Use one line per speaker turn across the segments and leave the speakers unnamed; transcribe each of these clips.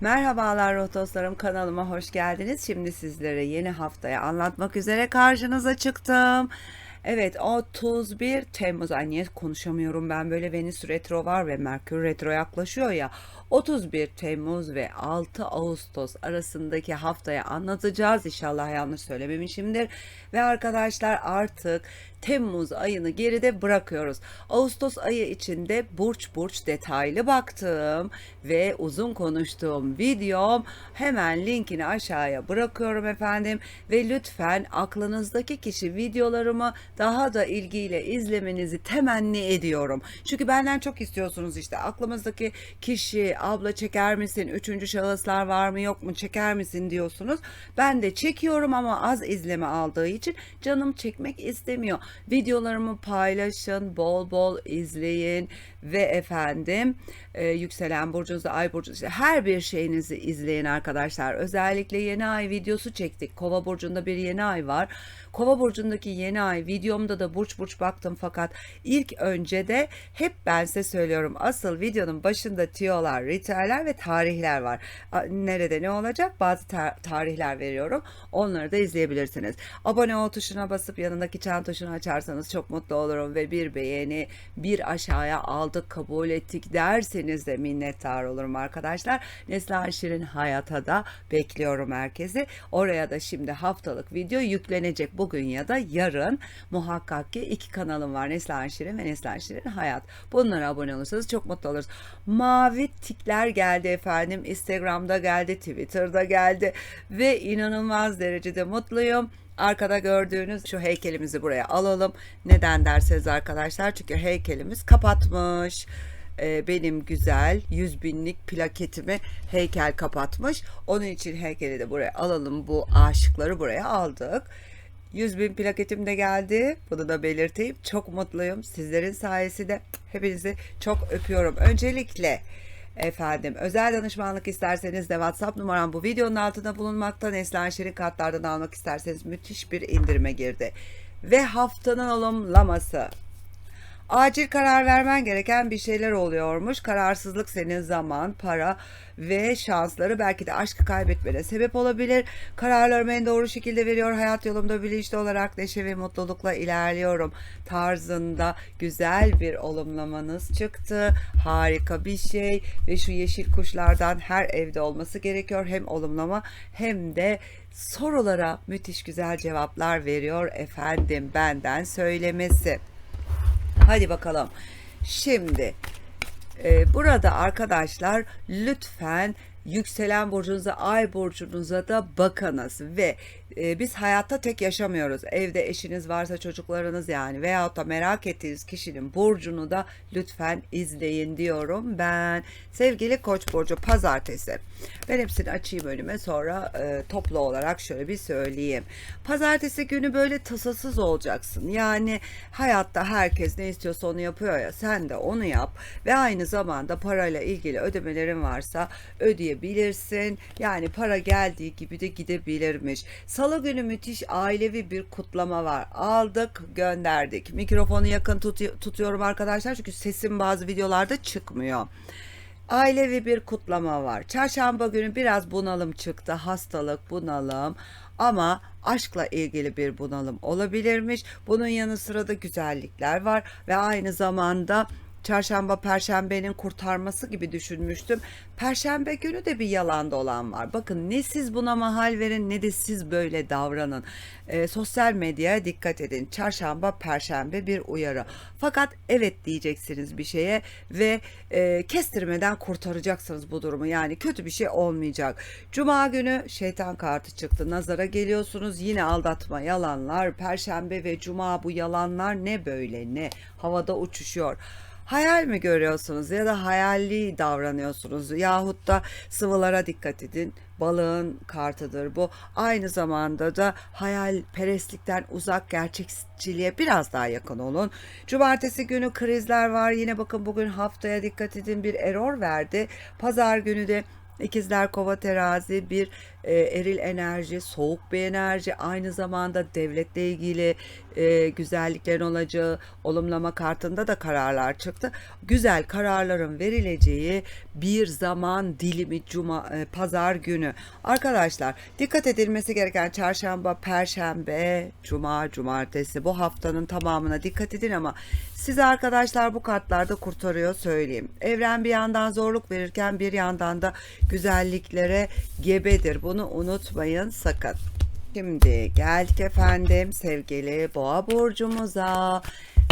Merhabalar ruh dostlarım kanalıma hoş geldiniz. Şimdi sizlere yeni haftaya anlatmak üzere karşınıza çıktım. Evet 31 Temmuz. Ay niye konuşamıyorum ben? Böyle Venüs retro var ve Merkür retro yaklaşıyor ya. 31 Temmuz ve 6 Ağustos arasındaki haftaya anlatacağız. İnşallah yanlış söylememişimdir. Ve arkadaşlar artık Temmuz ayını geride bırakıyoruz. Ağustos ayı içinde burç burç detaylı baktım ve uzun konuştuğum videom hemen linkini aşağıya bırakıyorum efendim. Ve lütfen aklınızdaki kişi videolarımı daha da ilgiyle izlemenizi temenni ediyorum. Çünkü benden çok istiyorsunuz işte aklımızdaki kişi abla çeker misin? Üçüncü şahıslar var mı yok mu çeker misin diyorsunuz. Ben de çekiyorum ama az izleme aldığı için canım çekmek istemiyor. Videolarımı paylaşın, bol bol izleyin ve efendim e, yükselen burcunuzda ay burcu işte her bir şeyinizi izleyin arkadaşlar. Özellikle yeni ay videosu çektik. Kova burcunda bir yeni ay var. Kova burcundaki yeni ay videomda da burç burç baktım fakat ilk önce de hep ben size söylüyorum asıl videonun başında tiyolar, ritüeller ve tarihler var. Nerede ne olacak? Bazı tar- tarihler veriyorum. Onları da izleyebilirsiniz. Abone ol tuşuna basıp yanındaki çan tuşunu açarsanız çok mutlu olurum ve bir beğeni, bir aşağıya aldık, kabul ettik derseniz de minnettar olurum arkadaşlar. Neslihan Şirin Hayat'a da bekliyorum herkesi. Oraya da şimdi haftalık video yüklenecek bugün ya da yarın. Muhakkak ki iki kanalım var. Neslihan Şirin ve Neslihan Şirin Hayat. Bunlara abone olursanız çok mutlu oluruz. Mavi tikler geldi efendim. Instagram'da geldi, Twitter'da geldi ve inanılmaz derecede mutluyum. Arkada gördüğünüz şu heykelimizi buraya alalım. Neden derseniz arkadaşlar çünkü heykelimiz kapatmış. Ee, benim güzel 100 binlik plaketimi heykel kapatmış. Onun için heykeli de buraya alalım. Bu aşıkları buraya aldık. 100 bin plaketim de geldi. Bunu da belirteyim. Çok mutluyum. Sizlerin sayesinde hepinizi çok öpüyorum. Öncelikle efendim özel danışmanlık isterseniz de WhatsApp numaram bu videonun altında bulunmakta. Neslihan Şirin kartlardan almak isterseniz müthiş bir indirime girdi. Ve haftanın olumlaması. Acil karar vermen gereken bir şeyler oluyormuş. Kararsızlık senin zaman, para ve şansları belki de aşkı kaybetmene sebep olabilir. Kararlarımı en doğru şekilde veriyor. Hayat yolumda bilinçli olarak neşe ve mutlulukla ilerliyorum. Tarzında güzel bir olumlamanız çıktı. Harika bir şey ve şu yeşil kuşlardan her evde olması gerekiyor. Hem olumlama hem de sorulara müthiş güzel cevaplar veriyor efendim benden söylemesi. Hadi bakalım. Şimdi e, burada arkadaşlar lütfen yükselen burcunuza, ay burcunuza da bakınız ve e, biz hayatta tek yaşamıyoruz. Evde eşiniz varsa çocuklarınız yani veyahut da merak ettiğiniz kişinin burcunu da lütfen izleyin diyorum ben. Sevgili Koç burcu pazartesi. Ben hepsini açayım önüme sonra e, toplu olarak şöyle bir söyleyeyim. Pazartesi günü böyle tasasız olacaksın. Yani hayatta herkes ne istiyorsa onu yapıyor ya sen de onu yap ve aynı zamanda parayla ilgili ödemelerin varsa ödeyebilirsin. Yani para geldiği gibi de gidebilirmiş. Salı günü müthiş ailevi bir kutlama var. Aldık, gönderdik. Mikrofonu yakın tut- tutuyorum arkadaşlar çünkü sesim bazı videolarda çıkmıyor. Ailevi bir kutlama var. Çarşamba günü biraz bunalım çıktı. Hastalık, bunalım. Ama aşkla ilgili bir bunalım olabilirmiş. Bunun yanı sıra da güzellikler var ve aynı zamanda çarşamba perşembenin kurtarması gibi düşünmüştüm. Perşembe günü de bir yalan dolan var. Bakın ne siz buna mahal verin ne de siz böyle davranın. Ee, sosyal medyaya dikkat edin. Çarşamba perşembe bir uyarı. Fakat evet diyeceksiniz bir şeye ve e, kestirmeden kurtaracaksınız bu durumu. Yani kötü bir şey olmayacak. Cuma günü şeytan kartı çıktı. Nazara geliyorsunuz. Yine aldatma, yalanlar. Perşembe ve cuma bu yalanlar ne böyle ne? Havada uçuşuyor. Hayal mi görüyorsunuz ya da hayali davranıyorsunuz yahut da sıvılara dikkat edin. Balığın kartıdır bu. Aynı zamanda da hayalperestlikten uzak gerçekçiliğe biraz daha yakın olun. Cumartesi günü krizler var. Yine bakın bugün haftaya dikkat edin bir error verdi. Pazar günü de İkizler Kova Terazi bir e, eril enerji, soğuk bir enerji, aynı zamanda devletle ilgili e, güzelliklerin olacağı olumlama kartında da kararlar çıktı. Güzel kararların verileceği bir zaman dilimi cuma e, pazar günü. Arkadaşlar dikkat edilmesi gereken çarşamba, perşembe, cuma, cumartesi bu haftanın tamamına dikkat edin ama size arkadaşlar bu kartlarda kurtarıyor söyleyeyim. Evren bir yandan zorluk verirken bir yandan da güzelliklere gebedir. Bunu unutmayın sakın. Şimdi geldik efendim sevgili boğa burcumuza.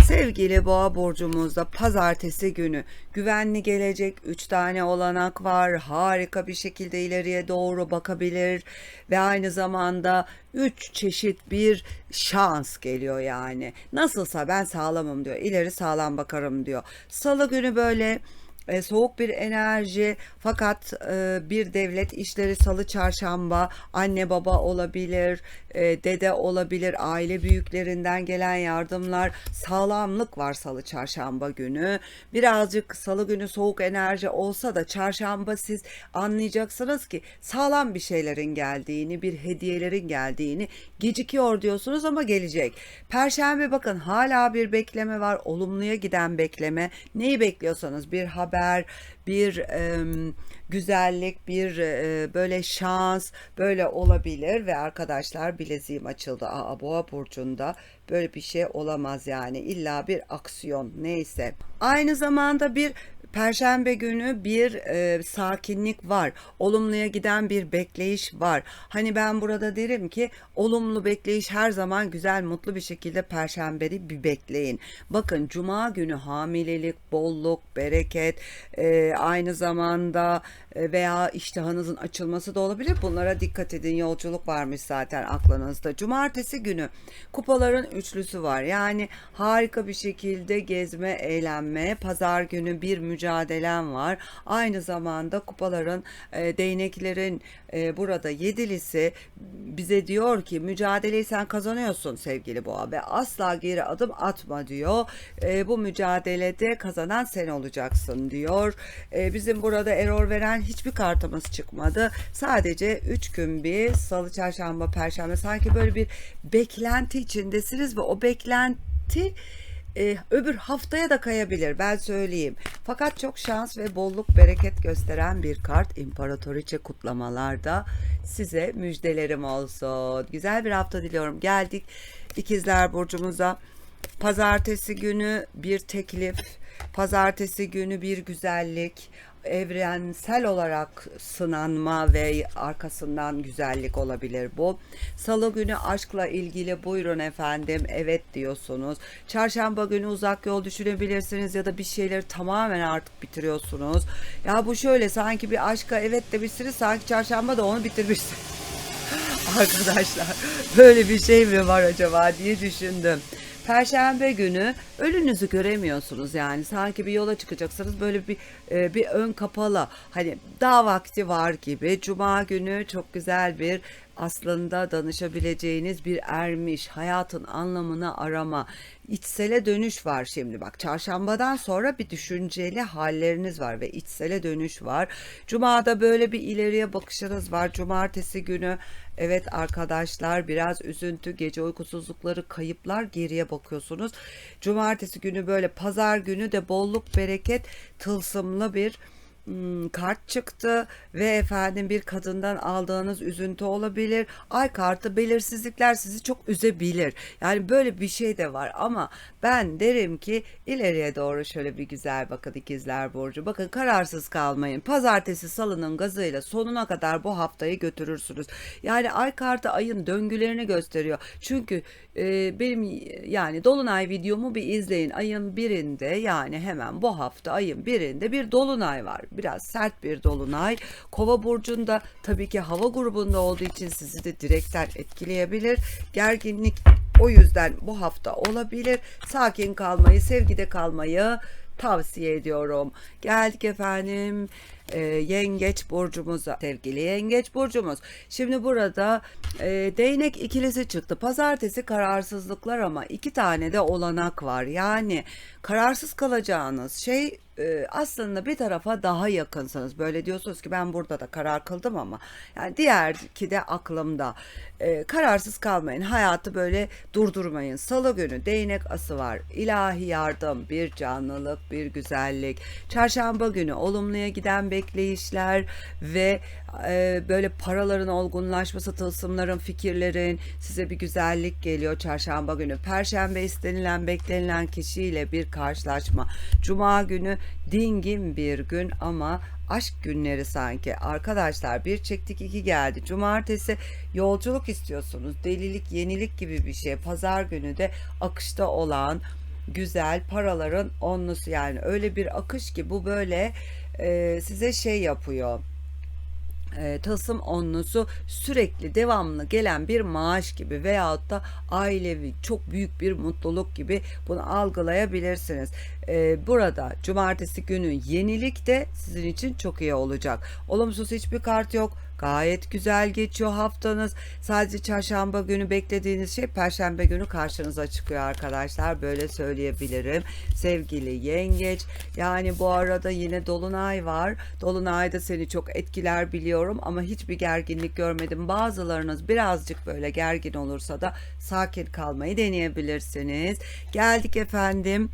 Sevgili boğa burcumuzda pazartesi günü güvenli gelecek 3 tane olanak var. Harika bir şekilde ileriye doğru bakabilir ve aynı zamanda 3 çeşit bir şans geliyor yani. Nasılsa ben sağlamım diyor. İleri sağlam bakarım diyor. Salı günü böyle e, soğuk bir enerji fakat e, bir devlet işleri salı çarşamba anne baba olabilir e, dede olabilir aile büyüklerinden gelen yardımlar sağlamlık var salı çarşamba günü. Birazcık salı günü soğuk enerji olsa da çarşamba siz anlayacaksınız ki sağlam bir şeylerin geldiğini bir hediyelerin geldiğini gecikiyor diyorsunuz ama gelecek. Perşembe bakın hala bir bekleme var olumluya giden bekleme. Neyi bekliyorsanız bir haber bir e, güzellik, bir e, böyle şans böyle olabilir ve arkadaşlar bileziğim açıldı. Aa, Boğa burcunda böyle bir şey olamaz yani illa bir aksiyon neyse. Aynı zamanda bir Perşembe günü bir e, sakinlik var. Olumluya giden bir bekleyiş var. Hani ben burada derim ki olumlu bekleyiş her zaman güzel, mutlu bir şekilde Perşembeli bir bekleyin. Bakın Cuma günü hamilelik, bolluk, bereket, e, aynı zamanda e, veya iştahınızın açılması da olabilir. Bunlara dikkat edin. Yolculuk varmış zaten aklınızda. Cumartesi günü kupaların üçlüsü var. Yani harika bir şekilde gezme, eğlenme. Pazar günü bir mücadelem var. Aynı zamanda kupaların, e, değneklerin e, burada yedilisi bize diyor ki mücadeleyi sen kazanıyorsun sevgili boğa ve asla geri adım atma diyor. E, bu mücadelede kazanan sen olacaksın diyor. E, bizim burada error veren hiçbir kartımız çıkmadı. Sadece 3 gün bir salı, çarşamba, perşembe sanki böyle bir beklenti içindesiniz ve o beklenti e, öbür haftaya da kayabilir ben söyleyeyim. Fakat çok şans ve bolluk bereket gösteren bir kart İmparatoriçe kutlamalarda size müjdelerim olsun. Güzel bir hafta diliyorum. Geldik ikizler burcumuza. Pazartesi günü bir teklif, pazartesi günü bir güzellik, evrensel olarak sınanma ve arkasından güzellik olabilir bu. Salı günü aşkla ilgili buyurun efendim evet diyorsunuz. Çarşamba günü uzak yol düşünebilirsiniz ya da bir şeyleri tamamen artık bitiriyorsunuz. Ya bu şöyle sanki bir aşka evet demişsiniz sanki çarşamba da onu bitirmişsiniz. Arkadaşlar böyle bir şey mi var acaba diye düşündüm. Perşembe günü önünüzü göremiyorsunuz yani sanki bir yola çıkacaksınız böyle bir e, bir ön kapalı hani daha vakti var gibi. Cuma günü çok güzel bir aslında danışabileceğiniz bir ermiş, hayatın anlamını arama, içsele dönüş var şimdi bak. Çarşambadan sonra bir düşünceli halleriniz var ve içsele dönüş var. Cuma'da böyle bir ileriye bakışınız var. Cumartesi günü evet arkadaşlar biraz üzüntü, gece uykusuzlukları, kayıplar geriye bakıyorsunuz. Cumartesi günü böyle pazar günü de bolluk, bereket, tılsımlı bir hmm, kart çıktı ve efendim bir kadından aldığınız üzüntü olabilir. Ay kartı belirsizlikler sizi çok üzebilir. Yani böyle bir şey de var ama ben derim ki ileriye doğru şöyle bir güzel bakın ikizler burcu. Bakın kararsız kalmayın. Pazartesi salının gazıyla sonuna kadar bu haftayı götürürsünüz. Yani ay kartı ayın döngülerini gösteriyor. Çünkü e, benim yani dolunay videomu bir izleyin. Ayın birinde yani hemen bu hafta ayın birinde bir dolunay var biraz sert bir dolunay. Kova burcunda tabii ki hava grubunda olduğu için sizi de direkten etkileyebilir. Gerginlik o yüzden bu hafta olabilir. Sakin kalmayı, sevgide kalmayı tavsiye ediyorum. Geldik efendim e, yengeç burcumuza sevgili yengeç burcumuz. Şimdi burada e, değnek ikilisi çıktı. Pazartesi kararsızlıklar ama iki tane de olanak var. Yani kararsız kalacağınız şey aslında bir tarafa daha yakınsınız. Böyle diyorsunuz ki ben burada da karar kıldım ama yani diğer ki de aklımda. E, kararsız kalmayın. Hayatı böyle durdurmayın. Salı günü değnek ası var. İlahi yardım, bir canlılık, bir güzellik. Çarşamba günü olumluya giden bekleyişler ve e, böyle paraların olgunlaşması, tılsımların, fikirlerin size bir güzellik geliyor çarşamba günü. Perşembe istenilen, beklenilen kişiyle bir karşılaşma. Cuma günü dingin bir gün ama aşk günleri sanki. Arkadaşlar bir çektik iki geldi. Cumartesi yolculuk istiyorsunuz. Delilik, yenilik gibi bir şey. Pazar günü de akışta olan güzel paraların onlusu yani öyle bir akış ki bu böyle e, size şey yapıyor e, tılsım onlusu sürekli devamlı gelen bir maaş gibi veyahut da ailevi çok büyük bir mutluluk gibi bunu algılayabilirsiniz. E, burada cumartesi günü yenilik de sizin için çok iyi olacak. Olumsuz hiçbir kart yok. Gayet güzel geçiyor haftanız. Sadece çarşamba günü beklediğiniz şey perşembe günü karşınıza çıkıyor arkadaşlar. Böyle söyleyebilirim. Sevgili yengeç. Yani bu arada yine dolunay var. Dolunay da seni çok etkiler biliyorum ama hiçbir gerginlik görmedim. Bazılarınız birazcık böyle gergin olursa da sakin kalmayı deneyebilirsiniz. Geldik efendim.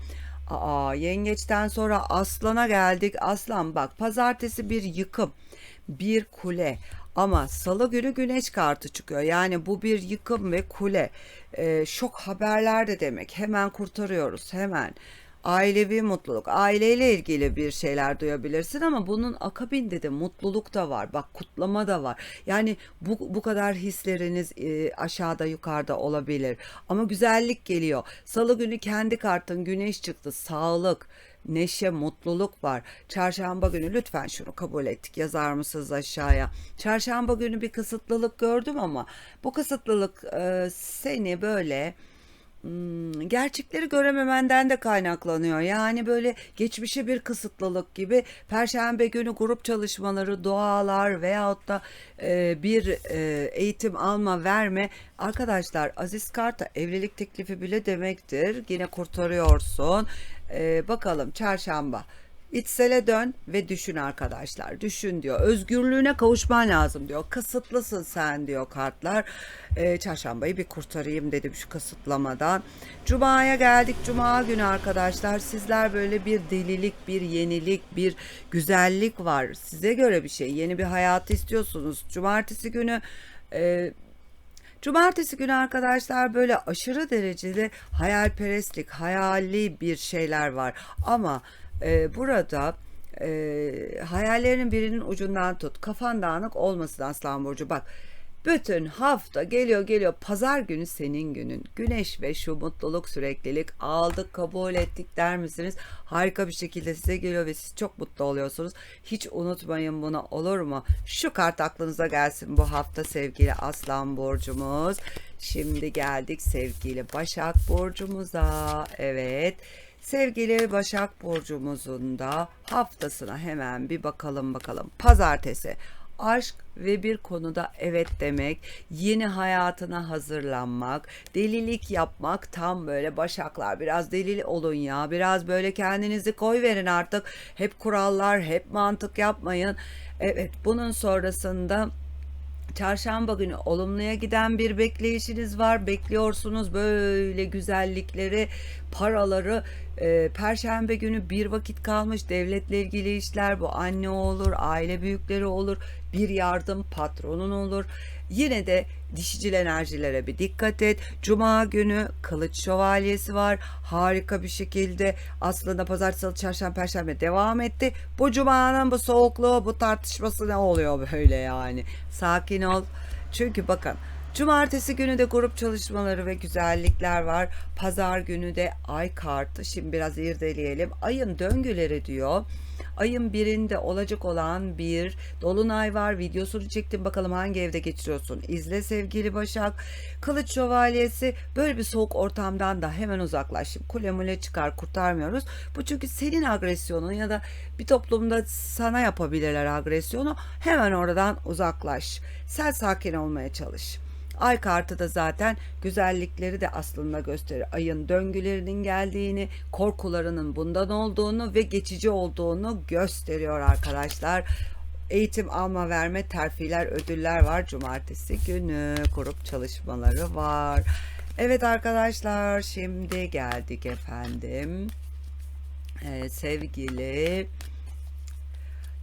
Aa, yengeçten sonra aslana geldik. Aslan bak pazartesi bir yıkım bir kule ama salı günü güneş kartı çıkıyor. Yani bu bir yıkım ve kule. Ee, şok haberler de demek. Hemen kurtarıyoruz hemen. Ailevi mutluluk, aileyle ilgili bir şeyler duyabilirsin ama bunun akabinde de mutluluk da var. Bak kutlama da var. Yani bu, bu kadar hisleriniz e, aşağıda yukarıda olabilir. Ama güzellik geliyor. Salı günü kendi kartın güneş çıktı. Sağlık, neşe, mutluluk var. Çarşamba günü lütfen şunu kabul ettik. Yazar mısınız aşağıya? Çarşamba günü bir kısıtlılık gördüm ama bu kısıtlılık e, seni böyle Hmm, gerçekleri görememenden de kaynaklanıyor. Yani böyle geçmişe bir kısıtlılık gibi Perşembe günü grup çalışmaları, dualar veyahut da e, bir e, eğitim alma verme. Arkadaşlar Aziz Karta evlilik teklifi bile demektir. Yine kurtarıyorsun. E, bakalım çarşamba. İçsele dön ve düşün arkadaşlar. Düşün diyor. Özgürlüğüne kavuşman lazım diyor. Kısıtlısın sen diyor kartlar. Ee, çarşambayı bir kurtarayım dedim şu kısıtlamadan. Cuma'ya geldik. Cuma günü arkadaşlar. Sizler böyle bir delilik, bir yenilik, bir güzellik var. Size göre bir şey. Yeni bir hayat istiyorsunuz. Cumartesi günü... E, Cumartesi günü arkadaşlar böyle aşırı derecede hayalperestlik, hayali bir şeyler var. Ama e, burada e, hayallerinin birinin ucundan tut. Kafan dağınık olmasın Aslan Burcu. Bak bütün hafta geliyor geliyor pazar günü senin günün. Güneş ve şu mutluluk süreklilik aldık kabul ettik der misiniz? Harika bir şekilde size geliyor ve siz çok mutlu oluyorsunuz. Hiç unutmayın bunu olur mu? Şu kart aklınıza gelsin bu hafta sevgili Aslan Burcumuz. Şimdi geldik sevgili Başak Burcumuza. Evet. Sevgili Başak Burcumuzun da haftasına hemen bir bakalım bakalım. Pazartesi aşk ve bir konuda evet demek, yeni hayatına hazırlanmak, delilik yapmak tam böyle başaklar biraz delil olun ya biraz böyle kendinizi koy verin artık hep kurallar hep mantık yapmayın. Evet bunun sonrasında Çarşamba günü olumluya giden bir bekleyişiniz var. Bekliyorsunuz böyle güzellikleri, paraları. Ee, Perşembe günü bir vakit kalmış devletle ilgili işler bu anne olur, aile büyükleri olur, bir yardım patronun olur. Yine de dişicil enerjilere bir dikkat et. Cuma günü kılıç şövalyesi var. Harika bir şekilde aslında pazartesi, çarşamba, perşembe devam etti. Bu cumanın bu soğukluğu, bu tartışması ne oluyor böyle yani? Sakin ol. Çünkü bakın Cumartesi günü de grup çalışmaları ve güzellikler var. Pazar günü de ay kartı. Şimdi biraz irdeleyelim. Ayın döngüleri diyor. Ayın birinde olacak olan bir dolunay var. Videosunu çektim. Bakalım hangi evde geçiriyorsun. İzle sevgili Başak. Kılıç şövalyesi böyle bir soğuk ortamdan da hemen uzaklaş. Şimdi Kule mule çıkar kurtarmıyoruz. Bu çünkü senin agresyonun ya da bir toplumda sana yapabilirler agresyonu. Hemen oradan uzaklaş. Sen sakin olmaya çalış. Ay kartı da zaten güzellikleri de aslında gösterir. Ayın döngülerinin geldiğini, korkularının bundan olduğunu ve geçici olduğunu gösteriyor arkadaşlar. Eğitim alma verme terfiler ödüller var cumartesi günü grup çalışmaları var. Evet arkadaşlar şimdi geldik efendim. Ee, sevgili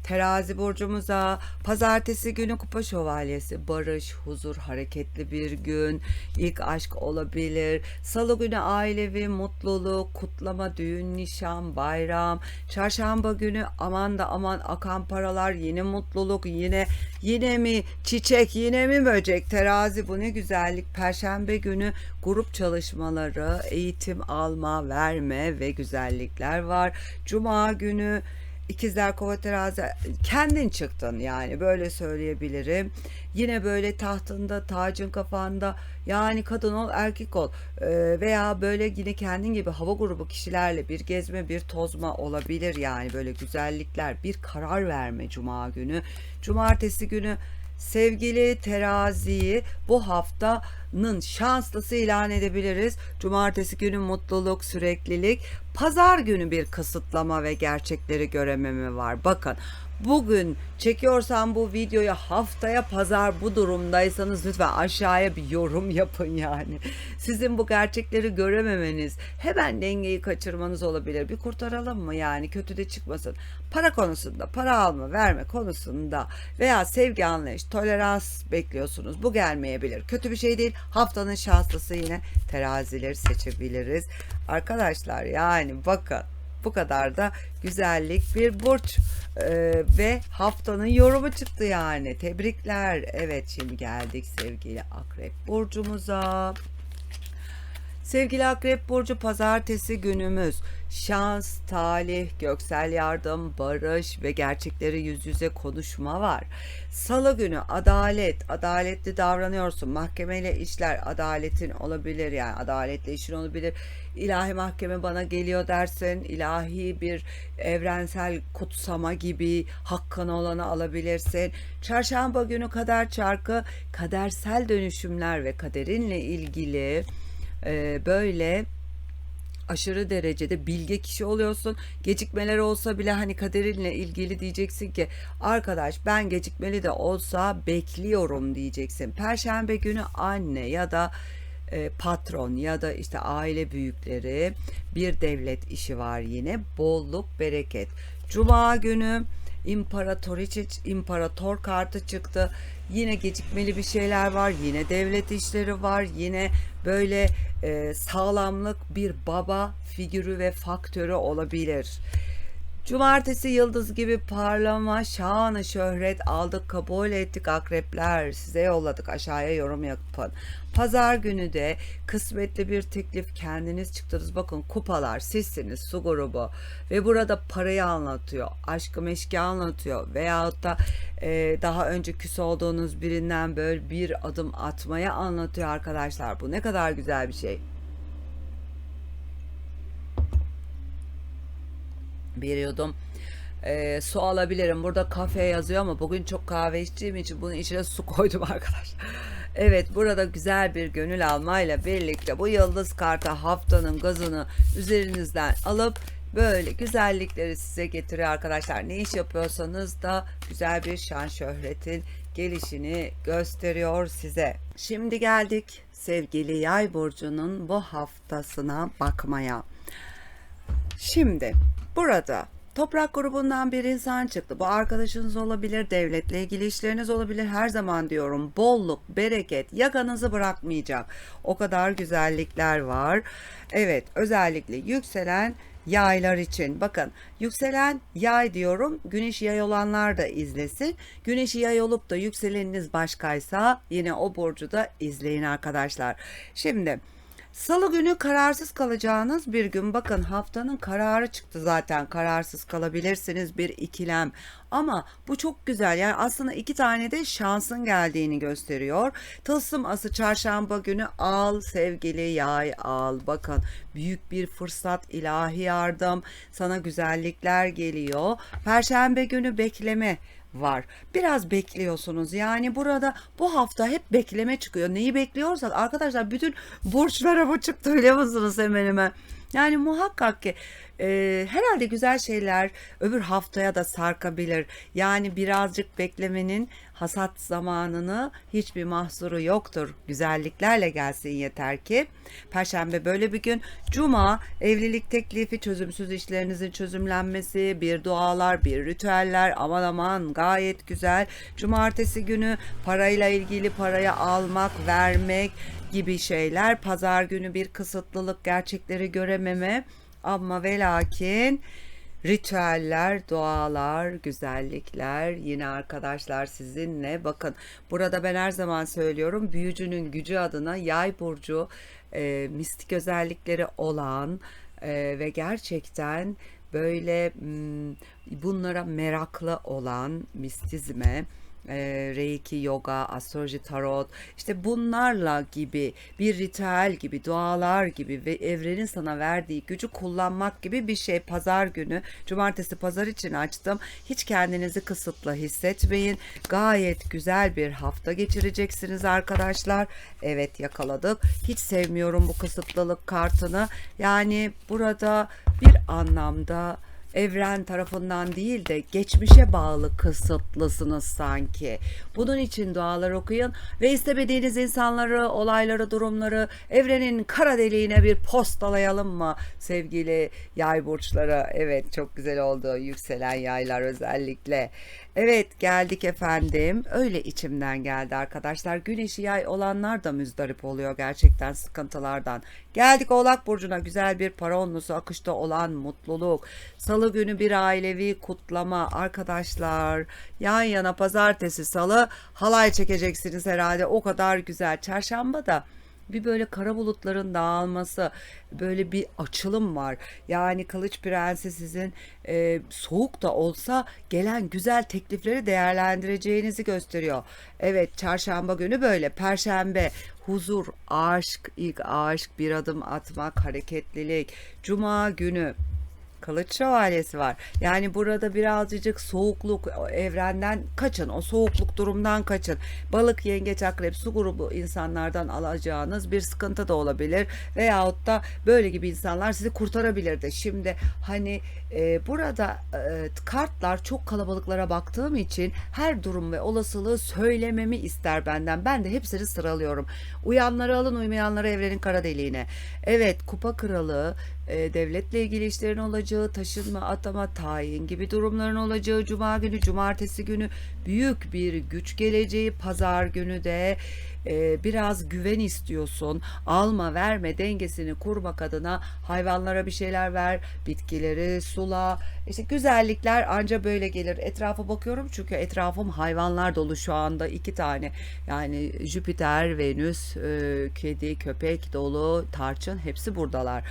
Terazi burcumuza pazartesi günü kupa şövalyesi barış, huzur, hareketli bir gün, ilk aşk olabilir. Salı günü ailevi mutluluk, kutlama, düğün, nişan, bayram. Çarşamba günü aman da aman akan paralar, yine mutluluk, yine yine mi çiçek, yine mi böcek. Terazi bu ne güzellik. Perşembe günü grup çalışmaları, eğitim alma, verme ve güzellikler var. Cuma günü İkizler Kova Terazi kendin çıktın yani böyle söyleyebilirim. Yine böyle tahtında tacın kafanda yani kadın ol erkek ol Ee, veya böyle yine kendin gibi hava grubu kişilerle bir gezme bir tozma olabilir yani böyle güzellikler bir karar verme cuma günü. Cumartesi günü Sevgili teraziyi bu haftanın şanslısı ilan edebiliriz. Cumartesi günü mutluluk, süreklilik. Pazar günü bir kısıtlama ve gerçekleri görememe var. Bakın bugün çekiyorsam bu videoyu haftaya pazar bu durumdaysanız lütfen aşağıya bir yorum yapın yani. Sizin bu gerçekleri görememeniz, hemen dengeyi kaçırmanız olabilir. Bir kurtaralım mı yani kötü de çıkmasın. Para konusunda, para alma, verme konusunda veya sevgi anlayış, tolerans bekliyorsunuz. Bu gelmeyebilir. Kötü bir şey değil. Haftanın şanslısı yine terazileri seçebiliriz. Arkadaşlar yani bakın bu kadar da güzellik bir burç Ee, ve haftanın yorumu çıktı yani. Tebrikler. Evet şimdi geldik sevgili akrep burcumuza Sevgili Akrep Burcu pazartesi günümüz şans, talih, göksel yardım, barış ve gerçekleri yüz yüze konuşma var. Salı günü adalet, adaletli davranıyorsun. Mahkemeyle işler adaletin olabilir yani adaletli işin olabilir. İlahi mahkeme bana geliyor dersin. ilahi bir evrensel kutsama gibi hakkın olanı alabilirsin. Çarşamba günü kader çarkı kadersel dönüşümler ve kaderinle ilgili e, böyle aşırı derecede bilge kişi oluyorsun. Gecikmeler olsa bile hani kaderinle ilgili diyeceksin ki arkadaş ben gecikmeli de olsa bekliyorum diyeceksin. Perşembe günü anne ya da e, patron ya da işte aile büyükleri bir devlet işi var yine bolluk bereket. Cuma günü İmparatoriçe imparator kartı çıktı. Yine gecikmeli bir şeyler var. Yine devlet işleri var. Yine böyle e, sağlamlık bir baba figürü ve faktörü olabilir. Cumartesi yıldız gibi parlama, şanı şöhret aldık, kabul ettik akrepler. Size yolladık aşağıya yorum yapın. Pazar günü de kısmetli bir teklif kendiniz çıktınız. Bakın kupalar sizsiniz su grubu ve burada parayı anlatıyor. Aşkı meşki anlatıyor. Veyahut da e, daha önce küs olduğunuz birinden böyle bir adım atmaya anlatıyor arkadaşlar. Bu ne kadar güzel bir şey. Bir yudum e, su alabilirim. Burada kafe yazıyor ama bugün çok kahve içtiğim için bunun içine su koydum arkadaşlar. Evet burada güzel bir gönül almayla birlikte bu yıldız kartı haftanın gazını üzerinizden alıp böyle güzellikleri size getiriyor arkadaşlar. Ne iş yapıyorsanız da güzel bir şan şöhretin gelişini gösteriyor size. Şimdi geldik sevgili yay burcunun bu haftasına bakmaya. Şimdi burada toprak grubundan bir insan çıktı. Bu arkadaşınız olabilir, devletle ilgili işleriniz olabilir. Her zaman diyorum bolluk, bereket yakanızı bırakmayacak. O kadar güzellikler var. Evet özellikle yükselen yaylar için. Bakın yükselen yay diyorum. Güneş yay olanlar da izlesin. Güneşi yay olup da yükseleniniz başkaysa yine o burcu da izleyin arkadaşlar. Şimdi Salı günü kararsız kalacağınız bir gün. Bakın haftanın kararı çıktı zaten. Kararsız kalabilirsiniz bir ikilem. Ama bu çok güzel. Yani aslında iki tane de şansın geldiğini gösteriyor. Tılsım ası çarşamba günü al sevgili yay al. Bakın büyük bir fırsat ilahi yardım. Sana güzellikler geliyor. Perşembe günü bekleme var. Biraz bekliyorsunuz. Yani burada bu hafta hep bekleme çıkıyor. Neyi bekliyorsak arkadaşlar bütün burçlara bu çıktı biliyor musunuz hemen hemen. Yani muhakkak ki e, herhalde güzel şeyler öbür haftaya da sarkabilir. Yani birazcık beklemenin hasat zamanını hiçbir mahsuru yoktur. Güzelliklerle gelsin yeter ki. Perşembe böyle bir gün. Cuma evlilik teklifi, çözümsüz işlerinizin çözümlenmesi, bir dualar, bir ritüeller aman aman gayet güzel. Cumartesi günü parayla ilgili parayı almak, vermek gibi şeyler. Pazar günü bir kısıtlılık, gerçekleri görememe ama ve lakin ritüeller, dualar, güzellikler yine arkadaşlar sizinle. Bakın burada ben her zaman söylüyorum büyücünün gücü adına yay burcu e, mistik özellikleri olan e, ve gerçekten böyle m, bunlara meraklı olan mistizme e, Reiki, yoga, astroloji, tarot işte bunlarla gibi bir ritüel gibi dualar gibi ve evrenin sana verdiği gücü kullanmak gibi bir şey. Pazar günü cumartesi pazar için açtım. Hiç kendinizi kısıtlı hissetmeyin. Gayet güzel bir hafta geçireceksiniz arkadaşlar. Evet yakaladık. Hiç sevmiyorum bu kısıtlılık kartını. Yani burada bir anlamda evren tarafından değil de geçmişe bağlı kısıtlısınız sanki. Bunun için dualar okuyun ve istemediğiniz insanları, olayları, durumları evrenin kara deliğine bir postalayalım mı sevgili yay burçları? Evet çok güzel oldu yükselen yaylar özellikle. Evet geldik efendim. Öyle içimden geldi arkadaşlar. Güneşi yay olanlar da müzdarip oluyor gerçekten sıkıntılardan. Geldik Oğlak Burcu'na güzel bir para onlusu akışta olan mutluluk. Salı günü bir ailevi kutlama arkadaşlar. Yan yana pazartesi salı halay çekeceksiniz herhalde o kadar güzel. Çarşamba da bir böyle kara bulutların dağılması, böyle bir açılım var. Yani Kılıç Prensi sizin e, soğuk da olsa gelen güzel teklifleri değerlendireceğinizi gösteriyor. Evet çarşamba günü böyle. Perşembe huzur, aşk, ilk aşk, bir adım atmak, hareketlilik. Cuma günü Kılıç şövalyesi var. Yani burada birazcık soğukluk evrenden kaçın. O soğukluk durumdan kaçın. Balık, yengeç, akrep, su grubu insanlardan alacağınız bir sıkıntı da olabilir. Veyahut da böyle gibi insanlar sizi kurtarabilir de. Şimdi hani e, burada e, kartlar çok kalabalıklara baktığım için her durum ve olasılığı söylememi ister benden. Ben de hepsini sıralıyorum. Uyanları alın, uymayanları evrenin kara deliğine. Evet, kupa kralı, e, devletle ilgili işlerin olacağı, taşınma, atama, tayin gibi durumların olacağı cuma günü, cumartesi günü büyük bir güç geleceği, pazar günü de e, biraz güven istiyorsun. Alma verme dengesini kurmak adına hayvanlara bir şeyler ver, bitkileri sula. İşte güzellikler anca böyle gelir. Etrafa bakıyorum çünkü etrafım hayvanlar dolu şu anda iki tane. Yani Jüpiter, Venüs, e, kedi, köpek dolu, tarçın hepsi buradalar.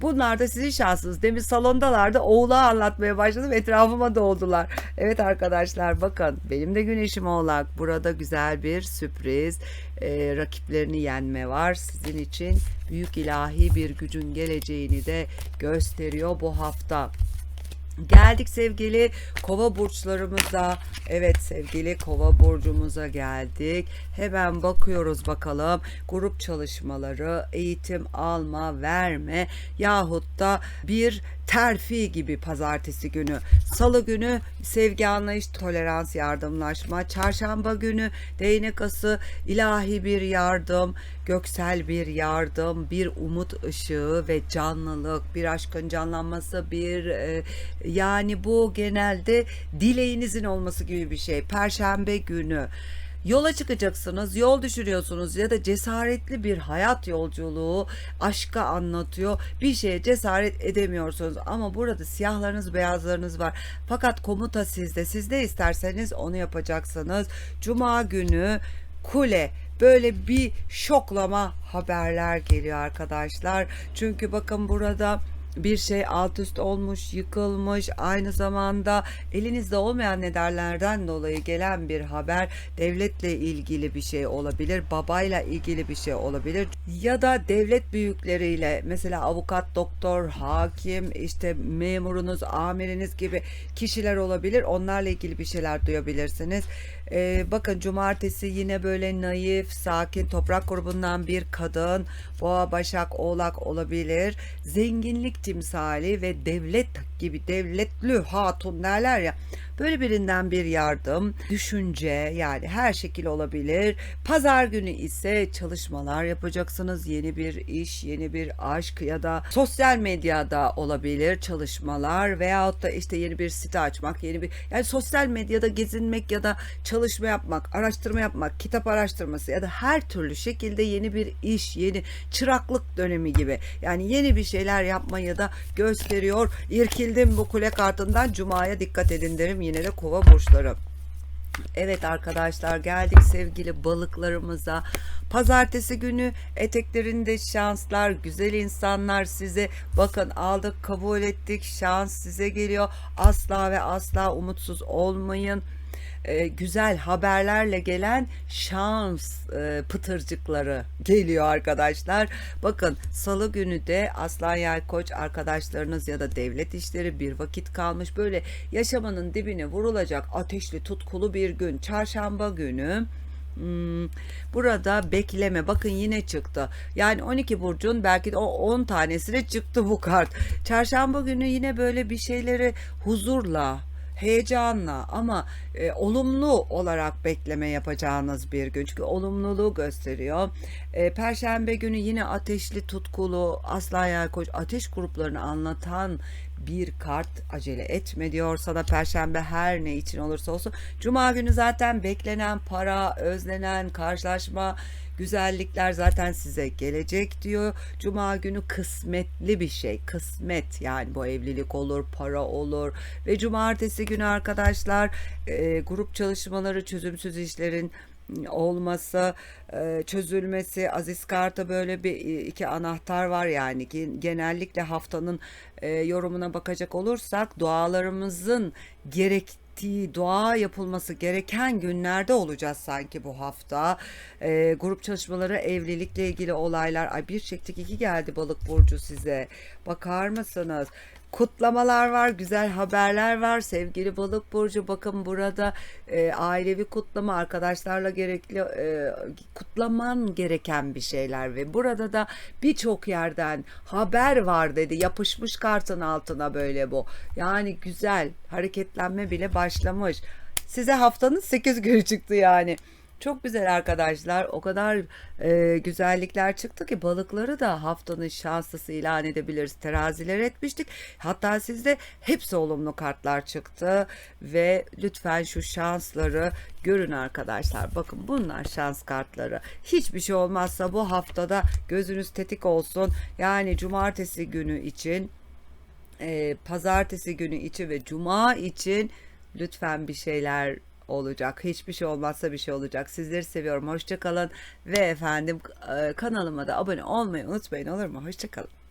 Bunlar da sizin şansınız. Demin salondalardı. Oğlağı anlatmaya başladım. Etrafıma doldular. Evet arkadaşlar bakın benim de güneşim oğlak. Burada güzel bir sürpriz. Ee, rakiplerini yenme var. Sizin için büyük ilahi bir gücün geleceğini de gösteriyor bu hafta. Geldik sevgili kova burçlarımıza. Evet sevgili kova burcumuza geldik. Hemen bakıyoruz bakalım. Grup çalışmaları, eğitim alma, verme yahut da bir terfi gibi pazartesi günü. Salı günü sevgi, anlayış, tolerans, yardımlaşma. Çarşamba günü değnek ası, ilahi bir yardım, göksel bir yardım, bir umut ışığı ve canlılık, bir aşkın canlanması, bir e, yani bu genelde dileğinizin olması gibi bir şey. Perşembe günü yola çıkacaksınız, yol düşürüyorsunuz ya da cesaretli bir hayat yolculuğu aşka anlatıyor. Bir şeye cesaret edemiyorsunuz ama burada siyahlarınız, beyazlarınız var. Fakat komuta sizde. Siz ne isterseniz onu yapacaksınız. Cuma günü kule böyle bir şoklama haberler geliyor arkadaşlar. Çünkü bakın burada bir şey alt üst olmuş, yıkılmış, aynı zamanda elinizde olmayan nedenlerden dolayı gelen bir haber devletle ilgili bir şey olabilir, babayla ilgili bir şey olabilir ya da devlet büyükleriyle mesela avukat, doktor, hakim, işte memurunuz, amiriniz gibi kişiler olabilir. Onlarla ilgili bir şeyler duyabilirsiniz. Ee, bakın cumartesi yine böyle naif, sakin, toprak grubundan bir kadın, boğa, başak, oğlak olabilir. Zenginlik timsali ve devlet gibi devletli hatun derler ya. Böyle birinden bir yardım, düşünce yani her şekil olabilir. Pazar günü ise çalışmalar yapacaksınız. Yeni bir iş, yeni bir aşk ya da sosyal medyada olabilir çalışmalar veyahut da işte yeni bir site açmak, yeni bir yani sosyal medyada gezinmek ya da çalışma yapmak, araştırma yapmak, kitap araştırması ya da her türlü şekilde yeni bir iş, yeni çıraklık dönemi gibi. Yani yeni bir şeyler yapmayı da gösteriyor. İrkildim bu kule kartından Cuma'ya dikkat edin derim yine de kova burçları. Evet arkadaşlar geldik sevgili balıklarımıza. Pazartesi günü eteklerinde şanslar, güzel insanlar size bakın aldık kabul ettik şans size geliyor. Asla ve asla umutsuz olmayın e, güzel haberlerle gelen şans e, pıtırcıkları geliyor arkadaşlar. Bakın salı günü de Aslan Yay Koç arkadaşlarınız ya da devlet işleri bir vakit kalmış. Böyle yaşamanın dibine vurulacak ateşli tutkulu bir gün. Çarşamba günü Hmm, burada bekleme bakın yine çıktı yani 12 burcun belki de o 10 tanesine çıktı bu kart çarşamba günü yine böyle bir şeyleri huzurla heyecanla ama e, olumlu olarak bekleme yapacağınız bir gün. Çünkü olumluluğu gösteriyor. E, Perşembe günü yine ateşli, tutkulu, asla yay koç ateş gruplarını anlatan bir kart acele etme diyor sana perşembe her ne için olursa olsun. Cuma günü zaten beklenen para, özlenen karşılaşma, güzellikler zaten size gelecek diyor. Cuma günü kısmetli bir şey. Kısmet yani bu evlilik olur, para olur ve cumartesi günü arkadaşlar e, grup çalışmaları, çözümsüz işlerin olması, e, çözülmesi, Aziz Kart'a böyle bir iki anahtar var yani genellikle haftanın e, yorumuna bakacak olursak dualarımızın gerektiği dua yapılması gereken günlerde olacağız sanki bu hafta. E, grup çalışmaları, evlilikle ilgili olaylar. Ay bir çektik iki geldi balık burcu size. Bakar mısınız? Kutlamalar var, güzel haberler var. Sevgili balık burcu bakın burada e, ailevi kutlama arkadaşlarla gerekli e, kutlaman gereken bir şeyler ve burada da birçok yerden haber var dedi. Yapışmış kartın altına böyle bu. Yani güzel hareketlenme bile başlamış. Size haftanın 8 günü çıktı yani. Çok güzel arkadaşlar. O kadar e, güzellikler çıktı ki balıkları da haftanın şanslısı ilan edebiliriz. Teraziler etmiştik. Hatta sizde hepsi olumlu kartlar çıktı ve lütfen şu şansları görün arkadaşlar. Bakın bunlar şans kartları. Hiçbir şey olmazsa bu haftada gözünüz tetik olsun. Yani cumartesi günü için e, pazartesi günü için ve cuma için lütfen bir şeyler olacak. Hiçbir şey olmazsa bir şey olacak. Sizleri seviyorum. Hoşçakalın ve efendim kanalıma da abone olmayı unutmayın olur mu? Hoşçakalın.